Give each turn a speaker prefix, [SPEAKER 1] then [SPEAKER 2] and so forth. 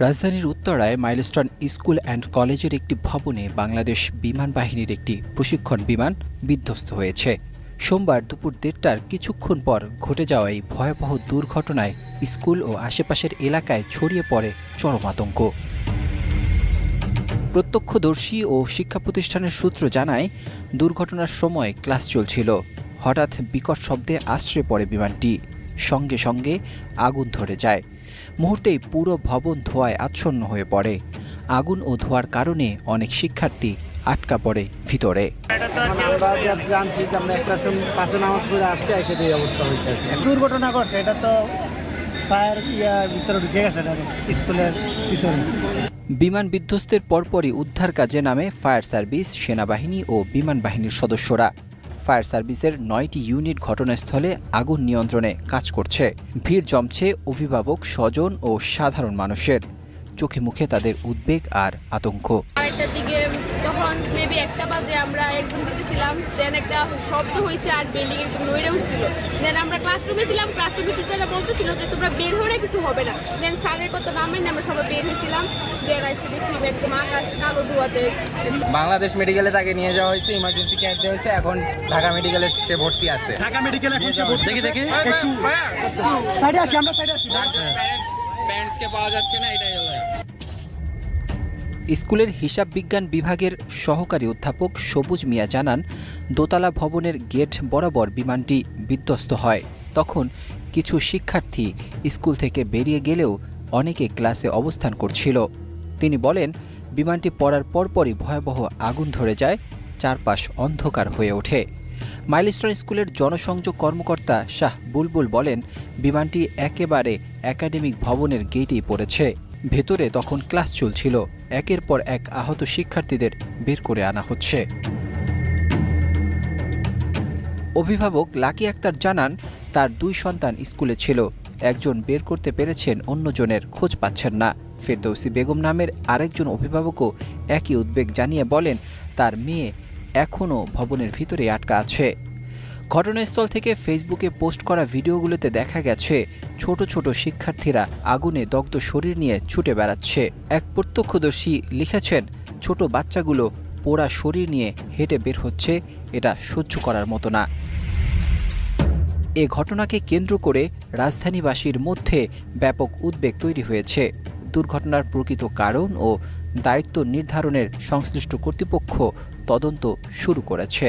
[SPEAKER 1] রাজধানীর উত্তরায় Milestone school and কলেজের একটি ভবনে বাংলাদেশ বিমান বাহিনীর একটি প্রশিক্ষণ বিমান বিধ্বস্ত হয়েছে। সোমবার দুপুর দেড়টার কিছুক্ষণ পর ঘটে যাওয়া এই ভয়াবহ দুর্ঘটনায় স্কুল ও আশেপাশের এলাকায় ছড়িয়ে পড়ে চরম আতঙ্ক। প্রত্যক্ষদর্শী ও শিক্ষা প্রতিষ্ঠানের সূত্র জানায়, দুর্ঘটনার সময় ক্লাস চলছিল। হঠাৎ বিকট শব্দে আশ্রয় পড়ে বিমানটি। সঙ্গে সঙ্গে আগুন ধরে যায়। মুহূর্তেই পুরো ভবন ধোঁয়ায় আচ্ছন্ন হয়ে পড়ে। আগুন ও ধোঁয়ার কারণে অনেক শিক্ষার্থী আটকা পড়ে ভিতরে।
[SPEAKER 2] দুর্ঘটনা তো ফায়ার
[SPEAKER 1] বিমান বিধ্বস্তের পরপরই উদ্ধার কাজে নামে ফায়ার সার্ভিস, সেনাবাহিনী ও বিমান বাহিনীর সদস্যরা। ফায়ার সার্ভিসের নয়টি ইউনিট ঘটনাস্থলে আগুন নিয়ন্ত্রণে কাজ করছে। ভিড় জমছে অভিভাবক, স্বজন ও সাধারণ মানুষের। চোখে মুখে তাদের উদ্বেগ আর আতঙ্ক।
[SPEAKER 3] একটা বাজে আমরা দিতেছিলাম দেন একটা শব্দ হয়েছে আর বিল্ডিং একদম নইরে উঠছিল। দেন আমরা ক্লাসরুমে ছিলাম ক্লাসরুমের টিচাররা বলতেছিল যে তোমরা বের হয়ে কিছু হবে না। দেন স্যারের কথা নামেন আমরা সবাই বের হয়েছিলাম দেন এসে দেখি একদম আকাশ কালো ধোয়াতে।
[SPEAKER 4] বাংলাদেশ মেডিকেলে তাকে নিয়ে যাওয়া হয়েছে ইমার্জেন্সি কেয়ার দেওয়া হয়েছে এখন ঢাকা মেডিকেলে সে ভর্তি আছে।
[SPEAKER 2] ঢাকা মেডিকেল এখন সে ভর্তি
[SPEAKER 4] দেখি দেখি।
[SPEAKER 2] একটু সাইডে আসি আমরা সাইডে আসি।
[SPEAKER 4] প্যারেন্টসকে পাওয়া যাচ্ছে না এটাই হলো।
[SPEAKER 1] স্কুলের হিসাব বিজ্ঞান বিভাগের সহকারী অধ্যাপক সবুজ মিয়া জানান, দোতলা ভবনের গেট বরাবর বিমানটি বিধ্বস্ত হয়। তখন কিছু শিক্ষার্থী স্কুল থেকে বেরিয়ে গেলেও অনেকে ক্লাসে অবস্থান করছিল। তিনি বলেন, বিমানটি পড়ার পরপরই ভয়াবহ আগুন ধরে যায়, চারপাশ অন্ধকার হয়ে ওঠে। মাইলস্টোন স্কুলের জনসংযোগ কর্মকর্তা শাহ বুলবুল বলেন, বিমানটি একেবারে একাডেমিক ভবনের গেটেই পড়েছে। ভেতরে তখন ক্লাস চলছিল। একের পর এক আহত শিক্ষার্থীদের বের করে আনা হচ্ছে। অভিভাবক লাকি আক্তার জানান, তার দুই সন্তান স্কুলে ছিল। একজন বের করতে পেরেছেন, অন্যজনের খোঁজ পাচ্ছেন না। ফেরদৌসি বেগম নামের আরেকজন অভিভাবকও একই উদ্বেগ জানিয়ে বলেন, তার মেয়ে এখনও ভবনের ভিতরে আটকা আছে। ঘটনাস্থল থেকে ফেসবুকে পোস্ট করা ভিডিওগুলোতে দেখা গেছে, ছোট ছোট শিক্ষার্থীরা আগুনে দগ্ধ শরীর নিয়ে ছুটে বেড়াচ্ছে। এক প্রত্যক্ষদর্শী লিখেছেন, ছোট বাচ্চাগুলো পোড়া শরীর নিয়ে হেঁটে বের হচ্ছে, এটা সহ্য করার মতো না। এ ঘটনাকে কেন্দ্র করে রাজধানীবাসীর মধ্যে ব্যাপক উদ্বেগ তৈরি হয়েছে। দুর্ঘটনার প্রকৃত কারণ ও দায়িত্ব নির্ধারণের সংশ্লিষ্ট কর্তৃপক্ষ তদন্ত শুরু করেছে।